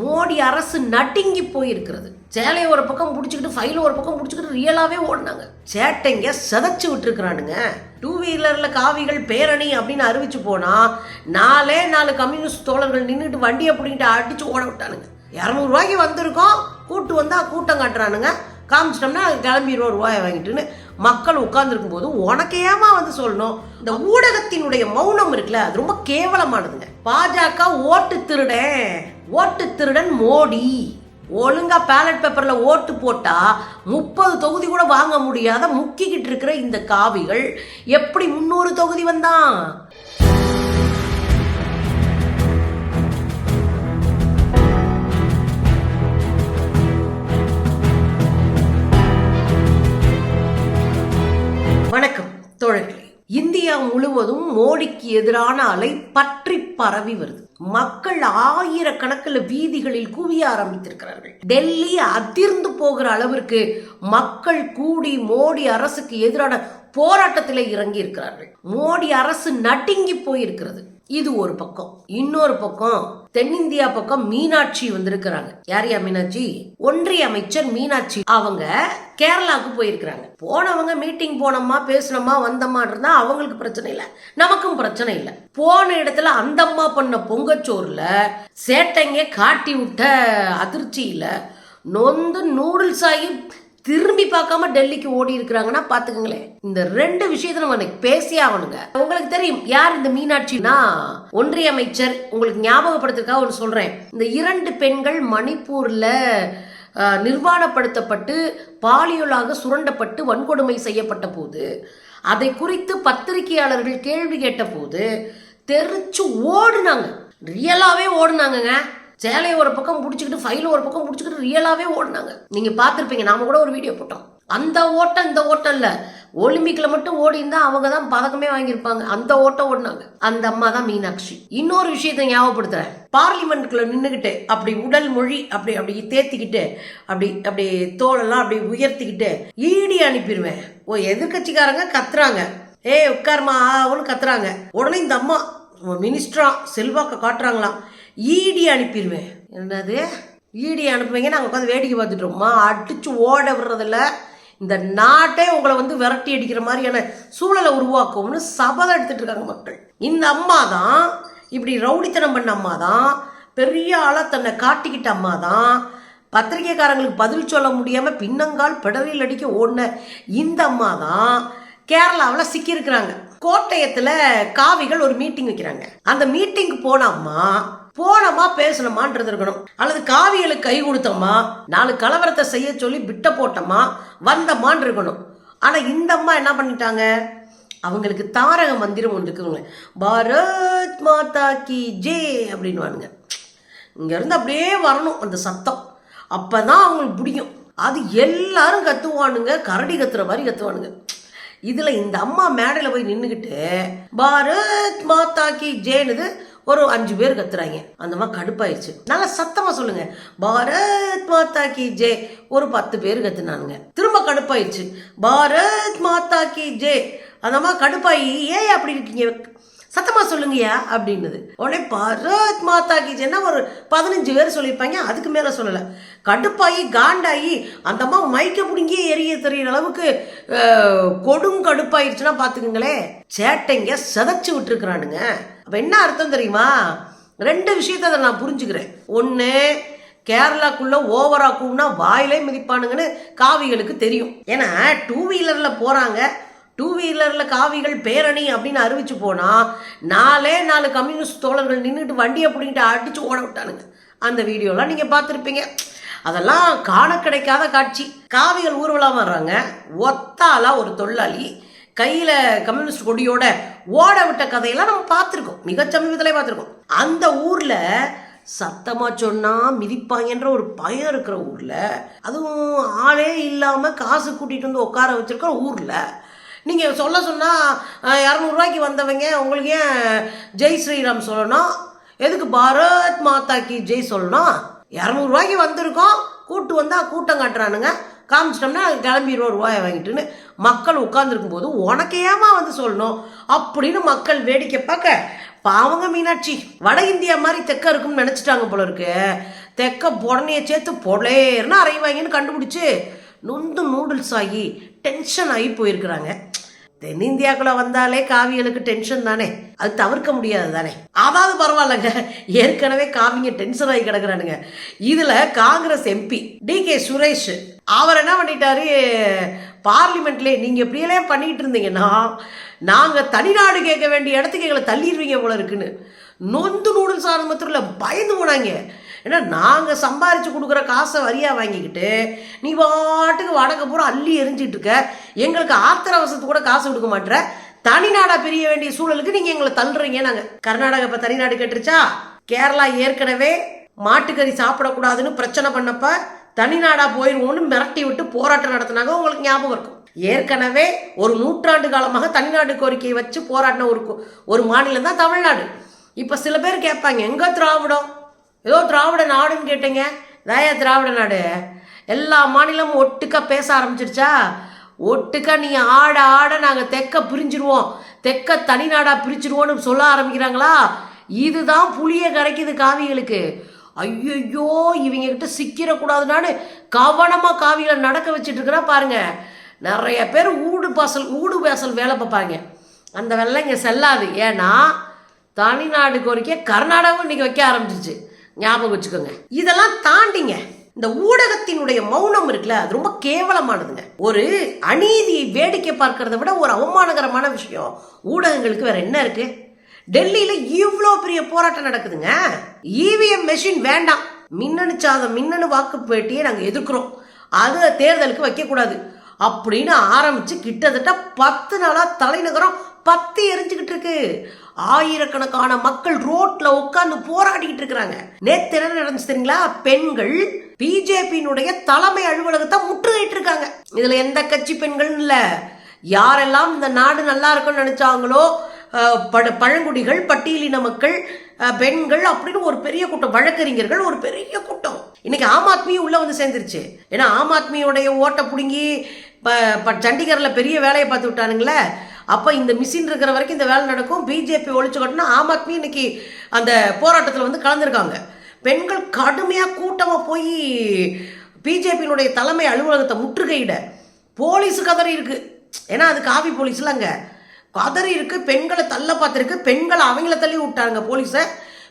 மோடி அரசு நடுங்கி போயிருக்கிறது. சேலையை ஒரு பக்கம் பிடிச்சிக்கிட்டு ஃபைலை ஒரு பக்கம் பிடிச்சிக்கிட்டு ரியலாகவே ஓடினாங்க. சேட்டைங்க செதைச்சு விட்டுருக்குறானுங்க. டூ வீலரில் காவிகள் பேரணி அப்படின்னு அறிவிச்சு போனால் நாலே நாலு கம்யூனிஸ்ட் தோழர்கள் நின்றுட்டு வண்டியை பிடிக்கிட்டு அடித்து ஓட விட்டானுங்க. இரநூறுவாய்க்கு வந்திருக்கோம். கூட்டு வந்தால் கூட்டம் காட்டுறானுங்க. காமிச்சிட்டோம்னா கிளம்பி இருபது ரூபாயை வாங்கிட்டுன்னு மக்கள் உட்காந்துருக்கும் போது உனக்கு ஏமா வந்து சொல்லணும்? இந்த ஊடகத்தினுடைய மௌனம் இருக்குல்ல அது ரொம்ப கேவலமானதுங்க. பாஜக ஓட்டு திருடன் ஓட்டு திருடன் மோடி. ஒழுங்கா பேலட் பேப்பர்ல ஓட்டு போட்டா முப்பது தொகுதி கூட வாங்க முடியாத முக்கிக்கிட்டு இருக்கிற இந்த காவிகள். எப்படி முன்னூறு தொகுதி வந்தான்? இந்தியா முழுவதும் மோடிக்கு எதிரான அலை பற்றி பரவி வருது. மக்கள் ஆயிரக்கணக்கில் வீதிகளில் குவிய ஆரம்பித்திருக்கிறார்கள். டெல்லி அதிர்ந்து போகிற அளவிற்கு மக்கள் கூடி மோடி அரசுக்கு எதிரான போராட்டத்தில் இறங்கி இருக்கிறார்கள் மோடி அரசு நடுங்கி போயிருக்கிறது. இது ஒரு பக்கம். இன்னொரு பக்கம் தென்னிந்தியா பக்கம் மீனாட்சி வந்திருக்கிறாங்க. யார் யா மீனாட்சி? ஒன்றிய அமைச்சர் மீனாட்சி. அவங்க கேரளாவுக்கு போயிருக்கிறாங்க. போனவங்க மீட்டிங் போனோமா பேசணுமா வந்தோமா இருந்தா அவங்களுக்கு பிரச்சனை இல்லை. நமக்கும் பிரச்சனை இல்லை. போன இடத்துல அந்தம்மா பண்ண பொங்கச்சோறுல சேட்டைங்க காட்டி விட்ட அதிர்ச்சியில நொந்து நூடுல்ஸ் ஆகி திரும்பி பார்க்காம டெல்லிக்கு ஓடி இருக்கிறாங்கன்னா பாத்துக்கங்களேன் இந்த ரெண்டு விஷயத்த நம்ம பேசி ஆகணுங்க. உங்களுக்கு தெரியும் யார் இந்த மீனாட்சினா? ஒன்றிய அமைச்சர் உங்களுக்கு ஞாபகப்படுத்துறதுக்காக ஒன்று சொல்றேன். இந்த இரண்டு பெண்கள் மணிப்பூர்ல நிர்வாணப்படுத்தப்பட்டு பாலியலாக சுரண்டப்பட்டு வன்கொடுமை செய்யப்பட்ட போது அதை குறித்து பத்திரிகையாளர்கள் கேள்வி கேட்ட போது தெரிச்சு ஓடுனாங்க. ரியலாவே ஓடுனாங்கங்க. சேலையை ஒரு பக்கம் பிடிச்சிக்கிட்டு ஃபைல ஒரு பக்கம் பிடிச்சிக்கிட்டு ரியலாகவே ஓடினாங்க. நீங்கள் பார்த்துருப்பீங்க நாம கூட ஒரு வீடியோ போட்டோம். அந்த ஓட்டம் இந்த ஓட்டம் இல்லை. ஒலிம்பிக்கில் மட்டும் ஓடி அவங்க தான் பதக்கமே வாங்கியிருப்பாங்க. அந்த ஓட்டம் ஓடினாங்க. அந்த அம்மா தான் மீனாட்சி. இன்னொரு விஷயத்தை ஞாபகப்படுத்துறேன். பார்லிமெண்ட்குள்ள நின்றுக்கிட்டு அப்படி உடல் மொழி அப்படி அப்படி தேத்திக்கிட்டு அப்படி அப்படி தோலெல்லாம் அப்படி உயர்த்திக்கிட்டு ஈடி அனுப்பிடுவேன் ஓ எதிர்கட்சிக்காரங்க கத்துறாங்க. ஏய் உட்கார்மா ஆவுன்னு கத்துறாங்க. உடனே இந்த அம்மா மினிஸ்டரா செல்வாக்க காட்டுறாங்களாம். ஈடி அனுப்பிடுவேன் என்னது? ஈடி அனுப்புவீங்க நாங்கள் உட்காந்து வேடிக்கை பார்த்துட்டோம்மா அடித்து ஓட விடுறதில்ல. இந்த நாட்டே உங்களை வந்து விரட்டி அடிக்கிற மாதிரியான சூழலை உருவாக்கும்னு சபதம் எடுத்துட்டு இருக்காங்க மக்கள். இந்த அம்மா தான் இப்படி ரவுடித்தனம் பண்ண அம்மா தான் பெரிய ஆளாக தன்னை காட்டிக்கிட்ட அம்மா தான் பத்திரிகைக்காரங்களுக்கு பதில் சொல்ல முடியாமல் பின்னங்கால் பிடரில் அடிக்க ஓடின இந்த அம்மா தான் கேரளாவில் சிக்கியிருக்கிறாங்க. கோட்டயத்தில் காவிகள் ஒரு மீட்டிங் வைக்கிறாங்க. அந்த மீட்டிங்க்கு போன அம்மா போனோமா பேசணுமான்றது இருக்கணும். அல்லது காவிகளுக்கு கை கொடுத்தோமா நாலு கலவரத்தை செய்ய சொல்லி பிட்ட போட்டோமா வந்தமான்னு இருக்கணும். ஆனால் இந்த அம்மா என்ன பண்ணிட்டாங்க? அவங்களுக்கு தாரக மந்திரம் ஒன்று இருக்குங்க பாரத் மாதா கி ஜே அப்படின்வானுங்க இங்கேருந்து அப்படியே வரணும் அந்த சத்தம். அப்போ தான் அவங்களுக்கு பிடிக்கும். அது எல்லாரும் கத்துவானுங்க. கரடி கத்துற மாதிரி கத்துவானுங்க. இதில் இந்த அம்மா மேடையில் போய் நின்றுக்கிட்டு பாரத் மாதா கி ஜேனுது ஒரு அஞ்சு பேர் கத்துறாங்க. அந்த மாதிரி கடுப்பாயிருச்சு. நல்லா சத்தமாக சொல்லுங்க. பாரத் மாதா கி ஜே. ஒரு பத்து பேர் கத்துனானுங்க. திரும்ப கடுப்பாயிருச்சு. பாரத் மாதா கி ஜே. அந்த மாதிரி கடுப்பாயி ஏன் அப்படி இருக்கீங்க? சத்தமா சொல்லுங்கய்யா அப்படின்னது. உடனே பாரத் மாதா கீஜன்னா ஒரு பதினஞ்சு பேர் சொல்லியிருப்பாங்க அதுக்கு மேலே சொல்லலை. கடுப்பாயி காண்டாயி அந்த அம்மா மைக்க பிடுங்கி எரிய தெரியிற அளவுக்கு கொடும் கடுப்பாயிருச்சுன்னா பார்த்துக்குங்களேன் சேட்டைங்க செதைச்சு விட்டுருக்குறானுங்க. அப்போ என்ன அர்த்தம் தெரியுமா? ரெண்டு விஷயத்தை அதை நான் புரிஞ்சுக்கிறேன். ஒன்று கேரளாக்குள்ளே ஓவராக கூவுனா வாயிலே மிதிப்பானுங்கன்னு காவிகளுக்கு தெரியும். ஏன்னா டூ வீலரில் போகிறாங்க டூ வீலரில் காவிகள் பேரணி அப்படின்னு அறிவிச்சு போனால் நாலே நாலு கம்யூனிஸ்ட் தோழர்கள் நின்றுட்டு வண்டியை பிடிங்கிட்டு அடித்து ஓட விட்டானுங்க. அந்த வீடியோலாம் நீங்கள் பார்த்துருப்பீங்க. அதெல்லாம் காண கிடைக்காத காட்சி. காவிகள் ஊர்வலம் வர்றாங்க. ஒத்தாலாக ஒரு தொழிலாளி. கையில் கம்யூனிஸ்ட் கொடியோட ஓட விட்ட கதையெல்லாம் நம்ம பார்த்துருக்கோம். மிக சமீபத்திலே பார்த்துருக்கோம். அந்த ஊரில் சத்தமா சொன்னா மிதிப்பாங்கன்ற ஒரு பயம் இருக்கிற ஊர்ல அதுவும் ஆளே இல்லாம காசு கூட்டிட்டு வந்து உட்கார வச்சிருக்கிற ஊர்ல. நீங்க சொல்ல சொன்னா இரநூறுவாய்க்கு வந்தவங்க உங்களுக்கு ஏன் ஜெய் ஸ்ரீராம் சொல்லணும்? எதுக்கு பாரத் மாதா கி ஜெய் சொல்லணும்? இரநூறுவாய்க்கு வந்திருக்கோம். கூட்டு வந்தா கூட்டம் காட்டுறானுங்க. காமிச்சிட்டோம்னா கிளம்பிடுவோம் ரூபாயை வாங்கிட்டுன்னு மக்கள் உட்காந்துருக்கும் போது உனக்கு ஏமா வந்து சொல்லணும்? அப்படின்னு மக்கள் வேடிக்கை பார்க்க பாவங்க மீனாட்சி வட இந்தியா மாதிரி தெக்க இருக்கும்னு நினச்சிட்டாங்க போல இருக்கு. தெக்க புடனையை சேர்த்து பொலேர்னு அரைவாங்கன்னு கண்டுபிடிச்சி நொந்து நூடுல்ஸ் ஆகி டென்ஷன் ஆகி போயிருக்கிறாங்க. தென்னிந்தியாக்குள்ள வந்தாலே காவியலுக்கு டென்ஷன் தானே? அது தவிர்க்க முடியாது தானே? அதாவது பரவாயில்லைங்க. ஏற்கனவே காவிங்க டென்ஷன் ஆகி கிடக்குறானுங்க. இதுல Congress MP D K Suresh அவர் என்ன பண்ணிட்டாரு? பார்லிமெண்ட்லேயே நீங்கள் இப்படியெல்லாம் பண்ணிட்டு இருந்தீங்கன்னா நாங்கள் தனிநாடு கேட்க வேண்டிய இடத்துக்கு எங்களை தள்ளிடுவீங்க போல இருக்குன்னு. நொந்து நூடுல்ஸ் ஆரம்பத்தில் பயந்து போனாங்க. ஏன்னா நாங்கள் சம்பாரித்து கொடுக்குற காசை வரியாக வாங்கிக்கிட்டு நீ பாட்டுக்கு வடக்க பூரா அள்ளி எரிஞ்சிட்டு இருக்க. எங்களுக்கு ஆத்திர அவசரத்து கூட காசு கொடுக்க மாட்டேற. தனிநாடா பிரிய வேண்டிய சூழலுக்கு நீங்கள் எங்களை தள்ளுறீங்க நாங்கள் கர்நாடகா இப்போ தனிநாடு கேட்டுருச்சா? கேரளா ஏற்கனவே மாட்டுக்கறி சாப்பிடக்கூடாதுன்னு பிரச்சனை பண்ணப்ப தனிநாடா போயிருவோம்னு மிரட்டி விட்டு போராட்டம் நடத்தினாங்க. உங்களுக்கு ஞாபகம் இருக்கும். ஏற்கனவே ஒரு நூற்றாண்டு காலமாக தனிநாடு கோரிக்கையை வச்சு போராடின ஒரு ஒரு மாநிலம் தான் தமிழ்நாடு. இப்போ சில பேர் கேட்பாங்க எங்கே திராவிடம்? ஏதோ திராவிட நாடுன்னு கேட்டீங்க. தயா திராவிட நாடு? எல்லா மாநிலமும் ஒட்டுக்கா பேச ஆரம்பிச்சிருச்சா? ஒட்டுக்கா நீ ஆட ஆட நாங்கள் தெக்க பிரிஞ்சிருவோம். தெக்க தனிநாடா பிரிச்சிருவோன்னு சொல்ல ஆரம்பிக்கிறாங்களா? இதுதான் புளிய கரைக்குது காவிகளுக்கு. ஐயோ இவங்க கிட்ட சிக்கிடக்கூடாதுனான்னு கவனமாக காவிகளை நடக்க வச்சுட்டு இருக்கிறா பாருங்க. நிறைய பேர் ஊடு பாசல் ஊடு பாசல் வேலை பார்ப்பாங்க. அந்த வேலை இங்கே செல்லாது. ஏன்னா தனிநாடு கோரிக்கை கர்நாடகம் இன்றைக்கி வைக்க ஆரம்பிச்சிச்சு ஞாபகம் வச்சுக்கோங்க. இதெல்லாம் தாண்டிங்க. இந்த ஊடகத்தினுடைய மௌனம் இருக்குல்ல அது ரொம்ப கேவலமானதுங்க. ஒரு அநீதியை வேடிக்கை பார்க்கறத விட ஒரு அவமானகரமான விஷயம். ஊடகங்களுக்கு வேற என்ன இருக்கு? டெல்லியில இவ்வளோ பெரிய போராட்டம் நடக்குதுங்க. இவிஎம் மெஷின் வேண்டாம். மின்னணு சாதம் மின்னணு வாக்கு பேட்டியை நாங்கள் எதிர்க்கிறோம். அது தேர்தலுக்கு வைக்கக்கூடாது. அப்படின்னு ஆரம்பிச்சு கிட்டத்தட்ட பத்து நாளாக தலைநகரம் பத்தி எரிஞ்சுக்கிட்டு இருக்கு. ஆயிரக்கணக்கான மக்கள் ரோட்ல உட்காந்து போராடிக்கிட்டு இருக்கிறாங்க. நேத்து என்ன நடந்துச்சு தெரியுங்களா? பெண்கள் பிஜேபியினுடைய தலைமை அலுவலகத்தை முற்றுகையிட்டு இருக்காங்க. இதுல எந்த கட்சி பெண்கள் இல்ல. யாரெல்லாம் இந்த நாடு நல்லா இருக்கும்னு நினைச்சாங்களோ பட- பழங்குடிகள் பட்டியலின மக்கள் பெண்கள் அப்படின்னு ஒரு பெரிய கூட்டம் வழக்கறிஞர்கள் ஒரு பெரிய கூட்டம். இன்னைக்கு ஆம் ஆத்மி உள்ள வந்து சேர்ந்துருச்சு. ஏன்னா ஆம் ஆத்மியோடைய ஓட்டை பிடுங்கி இப்போ சண்டிகரில் பெரிய வேலையை பார்த்து விட்டானுங்களே. அப்போ இந்த மிஷின் இருக்கிற வரைக்கும் இந்த வேலை நடக்கும். பிஜேபி ஒழிச்சு ஆம் ஆத்மி இன்னைக்கு அந்த போராட்டத்தில் வந்து கலந்துருக்காங்க. பெண்கள் கடுமையாக கூட்டமாக போய் பிஜேபியினுடைய தலைமை அலுவலகத்தை முற்றுகையிட போலீஸ் கதறி இருக்கு. ஏன்னா அது காவி போலீஸில் அங்கே. கதறி இருக்கு பெண்களை தள்ள பார்த்துருக்கு. பெண்களை அவங்கள தள்ளி விட்டாங்க போலீஸை.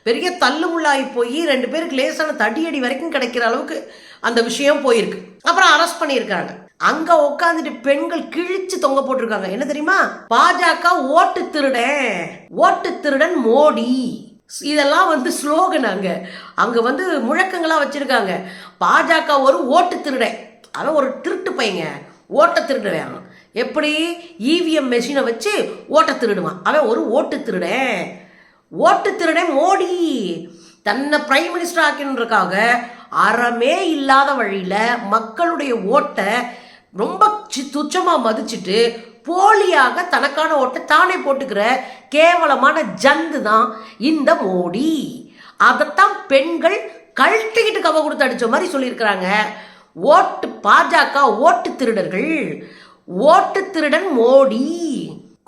பெரிய தள்ளுமுள்ளாகி போய் ரெண்டு பேருக்கு லேசான தடியடி வரைக்கும் கிடைக்கிற அளவுக்கு அந்த விஷயம் போயிருக்கு. அப்புறம் அரெஸ்ட் பண்ணியிருக்காங்க. அங்க உட்காந்துட்டு பெண்கள் கிழிச்சு தொங்க போட்டிருக்காங்க. என்ன தெரியுமா? பாஜக ஓட்டு திருடன். ஓட்டு திருடன் மோடி. இதெல்லாம் வந்து ஸ்லோகன் அங்க. அங்க வந்து முழக்கங்களா வச்சிருக்காங்க. பாஜக ஒரு ஓட்டு திருடன். அவன் ஒரு திருட்டு பையங்க. ஓட்ட திருடுவேன் எப்படி? இவிஎம் மெஷினை வச்சு ஓட்ட திருடுவான். அவன் ஒரு ஓட்டு திருடன். ஓட்டு திருடன் மோடி. தன்னை பிரைம் மினிஸ்டர் ஆக்கணுன்றக்காக அறமே இல்லாத வழியில் மக்களுடைய ஓட்டை ரொம்ப சி- துச்சமாக மதிச்சுட்டு போலியாக தனக்கான ஓட்டை தானே போட்டுக்கிற கேவலமான ஜந்து தான் இந்த மோடி. அதைத்தான் பெண்கள் கழட்டிக்கிட்டு கவ கொடுத்து அடித்த மாதிரி சொல்லியிருக்கிறாங்க. ஓட்டு பாஜக ஓட்டு திருடர்கள். ஓட்டு திருடன் மோடி.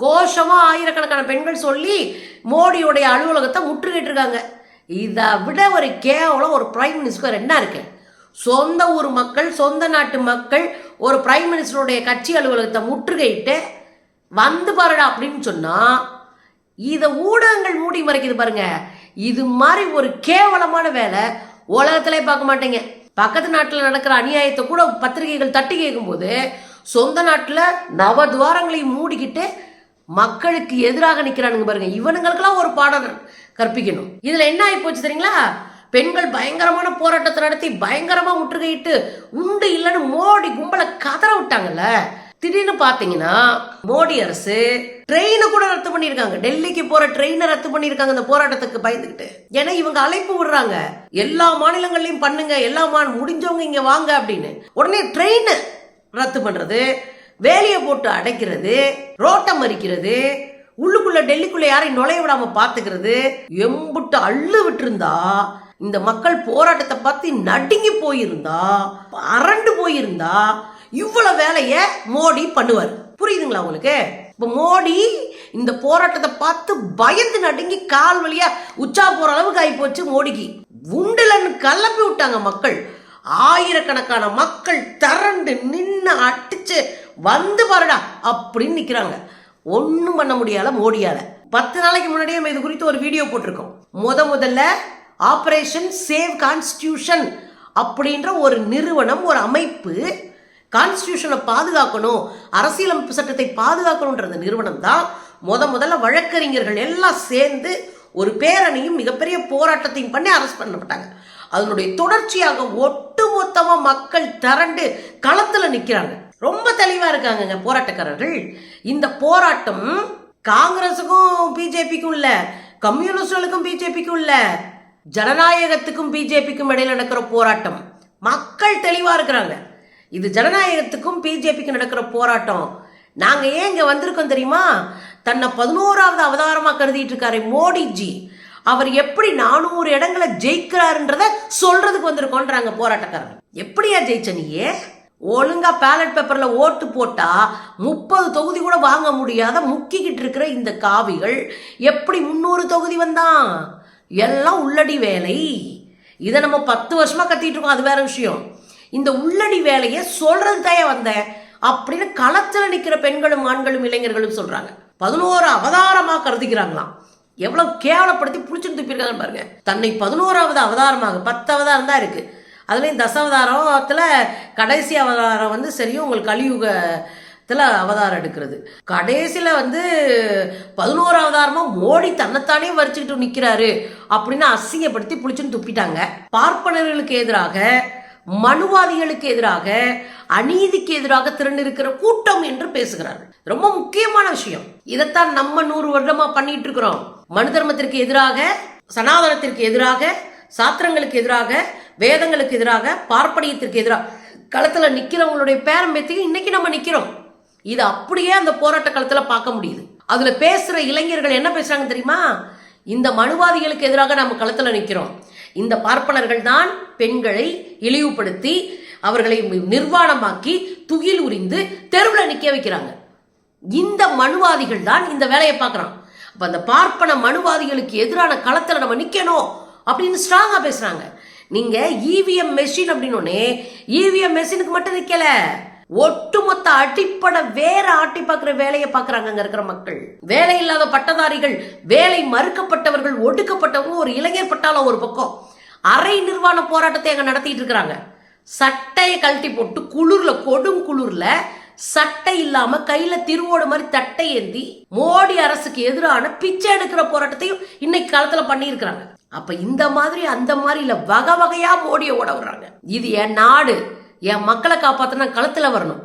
கோஷமாக ஆயிரக்கணக்கான பெண்கள் சொல்லி மோடியுடைய அலுவலகத்தை முற்றுகிட்டு இருக்காங்க இதை விட ஒரு கேவலம் ஒரு பிரைம் மினிஸ்டர் என்ன இருக்கு? சொந்த ஊர் மக்கள் சொந்த நாட்டு மக்கள் ஒரு பிரைம் மினிஸ்டருடைய கட்சி அலுவலகத்தை முற்றுகையிட்டு வந்து பாருடா அப்படின்னு சொன்னால் இதை ஊடகங்கள் மூடி மறைக்குது பாருங்க. இது மாதிரி ஒரு கேவலமான வேலை உலகத்திலே பார்க்க மாட்டேங்க. பக்கத்து நாட்டில் நடக்கிற அநியாயத்தை கூட பத்திரிகைகள் தட்டி கேட்கும்போது சொந்த நாட்டில் நவ துவாரங்களையும் மூடிக்கிட்டு மக்களுக்கு எதிராக நிற்கிறானுங்க பாருங்க. இவனுங்களுக்கெல்லாம் ஒரு பாடம் கற்பிக்கணும். இதில் என்ன ஆகி போச்சு தெரியுங்களா? பெண்கள் பயங்கரமான போராட்டத்தை நடத்தி பயங்கரமா முற்றுகையிட்டு உண்டு இல்லைன்னு மோடி கும்பலை கதற விட்டாங்கல்ல? திடீர்னு பாத்தீங்கன்னா மோடி அரசு ட்ரெயினை கூட ரத்து பண்ணியிருக்காங்க. டெல்லிக்கு போற ட்ரெயினை ரத்து பண்ணியிருக்காங்க இந்த போராட்டத்துக்கு பயந்துக்கிட்டு ஏன்னா இவங்க அழைப்பு விடுறாங்க. எல்லா மாநிலங்கள்லயும் பண்ணுங்க எல்லா மா முடிஞ்சவங்க இங்க வாங்க அப்படின்னு. உடனே ட்ரெயினை ரத்து பண்றது வேலையை போட்டு அடைக்கிறது ரோட்டை மறிக்கிறது உள்ளுக்குள்ள டெல்லிக்குள்ள யாரையும் நுழைய விடாம பாத்துக்கிறது எம்புட்டு அள்ளு விட்டுருந்தா இந்த மக்கள் போராட்டத்தை பார்த்து நடுங்கி போயிருந்தா அரண்டு போயிருந்தா இவ்வளவு வேலைய மோடி பண்ணுவார். புரியுதுங்களா உங்களுக்கு? இப்ப மோடி இந்த போராட்டத்தை பார்த்து பயந்து நடுங்கி கால் வழியா உச்சா போற அளவுக்கு ஆகி போச்சு மோடிக்கு. உண்டுலன்னு கலப்பி விட்டாங்க மக்கள். ஆயிரக்கணக்கான மக்கள் திரண்டு நின்று அடிச்சு வந்து பாருடா அப்படின்னு நிக்கிறாங்க. ஒன்றும் பண்ண முடியல மோடியால. பத்து நாளைக்கு முன்னாடியே நம்ம இது குறித்து ஒரு வீடியோ போட்டிருக்கோம். முத முதல்ல ஆப்ரேஷன் சேவ் கான்ஸ்டியூஷன் அப்படின்ற ஒரு நிறுவனம் ஒரு அமைப்பு கான்ஸ்டியூஷனை பாதுகாக்கணும் அரசியலமைப்பு சட்டத்தை பாதுகாக்கணுன்ற அந்த நிறுவனம் தான் முத முதல்ல வழக்கறிஞர்கள் எல்லாம் சேர்ந்து ஒரு பேரணியும் மிகப்பெரிய போராட்டத்தையும் பண்ணி அரஸ்ட் பண்ணப்பட்டாங்க. அதனுடைய தொடர்ச்சியாக ஒட்டுமொத்தமாக மக்கள் திரண்டு களத்தில் நிற்கிறாங்க ரொம்ப தெளிவாக இருக்காங்கங்க போராட்டக்காரர்கள். இந்த போராட்டம் காங்கிரஸுக்கும் பிஜேபிக்கும் இல்லை கம்யூனிஸ்டுகளுக்கும் பிஜேபிக்கும் இல்லை ஜனநாயகத்துக்கும் பிஜேபிக்கும் இடையில் நடக்கிற போராட்டம். மக்கள் தெளிவாக இருக்கிறாங்க. இது ஜனநாயகத்துக்கும் பிஜேபிக்கும் நடக்கிற போராட்டம். நாங்கள் ஏன் இங்கே வந்திருக்கோம் தெரியுமா? தன்னை பதினோராவது அவதாரமாக கருதிட்டு இருக்காரு மோடிஜி. அவர் எப்படி நானூறு இடங்களை ஜெயிக்கிறாருன்றத சொல்றதுக்கு வந்திருக்கோன்றாங்க போராட்டக்காரர். எப்படியா ஜெயிச்ச நீயே? ஒழுங்கா பேலட் பேப்பர்ல ஓட்டு போட்டா முப்பது தொகுதி கூட வாங்க முடியாத முக்கிக்கிட்டு இருக்கிற இந்த காவிகள் எப்படி முன்னூறு தொகுதி வந்தான்? எல்லாம் உள்ளடி வேலை. இதை நம்ம பத்து வருஷமாக கத்திட்டு இருக்கோம் அது வேற விஷயம். இந்த உள்ளடி வேலையை சொல்றது தய வந்தேன் அப்படின்னு களத்தில் நிற்கிற பெண்களும் ஆண்களும் இளைஞர்களும் சொல்றாங்க. பதினோரு அவதாரமாக கருதிக்கிறாங்களாம் எவ்வளவு கேவலப்படுத்தி பிடிச்சிட்டு துப்பிருக்காங்க பாருங்க. தன்னை பதினோராவது அவதாரமாக பத்து அவதாரம் தான் இருக்கு. அதுலேயும் தசாவதாரத்தில் கடைசி அவதாரம் வந்து சரியும் உங்களுக்கு இதில் அவதாரம் எடுக்கிறது. கடைசியில் வந்து பதினோரு அவதாரமாக மோடி தன்னைத்தானே வரிச்சுக்கிட்டு நிற்கிறாரு அப்படின்னு அசிங்கப்படுத்தி புளிச்சுன்னு துப்பிட்டாங்க. பார்ப்பனர்களுக்கு எதிராக மனுவாதிகளுக்கு எதிராக அநீதிக்கு எதிராக திரண்டிருக்கிற கூட்டம் என்று பேசுகிறார்கள். ரொம்ப முக்கியமான விஷயம். இதைத்தான் நம்ம நூறு வருடமா பண்ணிட்டு இருக்கிறோம். மனு தர்மத்திற்கு எதிராக சனாதனத்திற்கு எதிராக சாத்திரங்களுக்கு எதிராக வேதங்களுக்கு எதிராக பார்ப்பனியத்திற்கு எதிராக. களத்துல நிற்கிறவங்களுடைய பேரம்பேத்துக்கு இன்னைக்கு நம்ம நிற்கிறோம் இது அப்படியே அந்த போராட்ட காலத்தில் பார்க்க முடியுது. அதில் பேசுகிற இளைஞர்கள் என்ன பேசுகிறாங்க தெரியுமா? இந்த மனுவாதிகளுக்கு எதிராக நம்ம களத்தில் நிற்கிறோம் இந்த பார்ப்பனர்கள் தான் பெண்களை இழிவுபடுத்தி அவர்களை நிர்வாணமாக்கி துகில் உரிந்து தெருவில் நிற்க வைக்கிறாங்க. இந்த மனுவாதிகள் தான் இந்த வேலையை பார்க்குறான். அப்போ அந்த பார்ப்பன மனுவாதிகளுக்கு எதிரான களத்தில் நம்ம நிற்கணும் அப்படின்னு ஸ்ட்ராங்காக பேசுகிறாங்க நீங்கள் இவிஎம் மெஷின் அப்படின்னோடனே இவிஎம் மெஷினுக்கு மட்டும் நிற்கலை ஒட்டுமொத்த அடிப்படை வேற ஆட்டி பார்க்குற வேலையை பார்க்குறாங்க அங்கே இருக்கிற மக்கள். வேலை இல்லாத பட்டதாரிகள் வேலை மறுக்கப்பட்டவர்கள் ஒடுக்கப்பட்டவங்க ஒரு இளைஞர் பட்டாளம் ஒரு பக்கம். அரை நிர்வாண போராட்டத்தை அங்கே நடத்திட்டு இருக்கிறாங்க. சட்டையை கழட்டி போட்டு குளிர்ல கொடும் குளிர்ல சட்டை இல்லாம கையில திருவோடு மாதிரி தட்டை ஏந்தி மோடி அரசுக்கு எதிரான பிச்சை எடுக்கிற போராட்டத்தையும் இன்னைக்கு காலத்துல பண்ணியிருக்கிறாங்க. அப்ப இந்த மாதிரி அந்த மாதிரி இல்ல வகை வகையா மோடியை ஓட விடுறாங்க. இது என் நாடு. என் மக்களை காப்பாற்றினா களத்தில் வரணும்.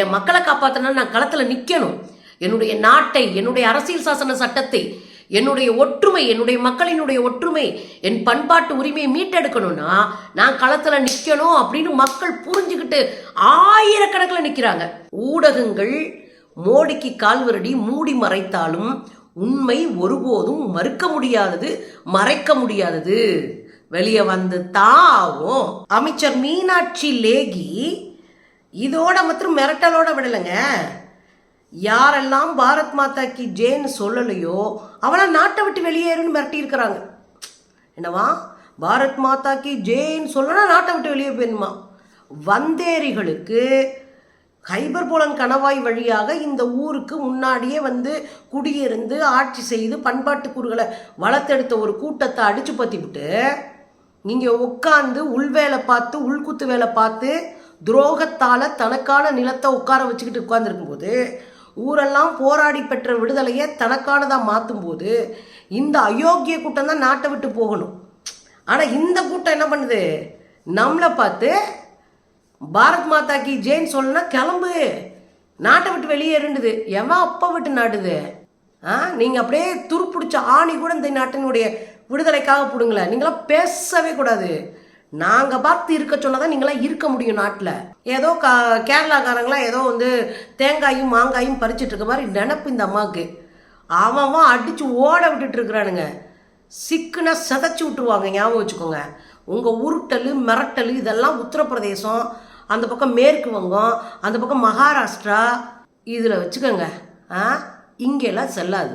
என் மக்களை காப்பாற்றினா நான் களத்தில் நிற்கணும் என்னுடைய நாட்டை என்னுடைய அரசியல் சாசன சட்டத்தை என்னுடைய ஒற்றுமை என்னுடைய மக்களினுடைய ஒற்றுமை என் பண்பாட்டு உரிமையை மீட்டெடுக்கணும்னா நான் களத்தில் நிற்கணும் அப்படின்னு மக்கள் புரிஞ்சுக்கிட்டு ஆயிரக்கணக்கில் நிற்கிறாங்க ஊடகங்கள் மோடிக்கு கால்வரடி மூடி மறைத்தாலும் உண்மை ஒருபோதும் மறுக்க முடியாதது மறைக்க முடியாதது. வெளியே வந்து தாவும் அமைச்சர் மீனாட்சி லேகி இதோட மாத்திரம் மிரட்டலோட விடலைங்க. யாரெல்லாம் பாரத் மாதா கி ஜேன்னு சொல்லலையோ அவளை நாட்டை விட்டு வெளியேறுன்னு மிரட்டியிருக்கிறாங்க. என்னவா? பாரத் மாதா கி ஜேன்னு சொல்லனா நாட்டை விட்டு வெளியே போயிடணுமா வந்தேரிகளுக்கு ஹைபர் போலன் கணவாய் வழியாக இந்த ஊருக்கு முன்னாடியே வந்து குடியிருந்து ஆட்சி செய்து பண்பாட்டு கூறுகளை வளர்த்தெடுத்த ஒரு கூட்டத்தை அடிச்சு பற்றிவிட்டு நீங்கள் உட்காந்து உள் வேலை பார்த்து உள்குத்து வேலை பார்த்து துரோகத்தால் தனக்கான நிலத்தை உட்கார வச்சுக்கிட்டு உட்காந்துருக்கும்போது ஊரெல்லாம் போராடி பெற்ற விடுதலையை தனக்கானதாக மாற்றும் போது இந்த அயோக்கிய கூட்டம் தான் நாட்டை விட்டு போகணும். ஆனால் இந்த கூட்டம் என்ன பண்ணுது? நம்மளை பார்த்து பாரத் மாதா கி ஜெயின் சொல்லனா கிளம்பு. நாட்டை விட்டு வெளியே இருண்டுது எவன் அப்பா விட்டு நாடுது ஆ நீங்கள் அப்படியே துருப்பிடிச்ச ஆணி கூட இந்த நாட்டினுடைய விடுதலைக்காக பிடுங்கள நீங்களாம் பேசவே கூடாது. நாங்கள் பார்த்து இருக்க சொன்னால் தான் நீங்களாம் இருக்க முடியும் நாட்டில். ஏதோ க கேரளாக்காரங்களாம் ஏதோ வந்து தேங்காயும் மாங்காயும் பறிச்சிட்டு இருக்க மாதிரி நினப்பு இந்த அம்மாவுக்கு. அவன் அவன் அடித்து ஓட விட்டுட்டு இருக்கிறானுங்க. சிக்குனா செதைச்சி விட்டுருவாங்க ஞாபகம் வச்சுக்கோங்க. உங்கள் உருட்டல் மிரட்டல் இதெல்லாம் உத்தரப்பிரதேசம் அந்த பக்கம் மேற்கு வங்கம் அந்த பக்கம் மகாராஷ்டிரா இதில் வச்சுக்கோங்க. ஆ? இங்கெல்லாம் செல்லாது.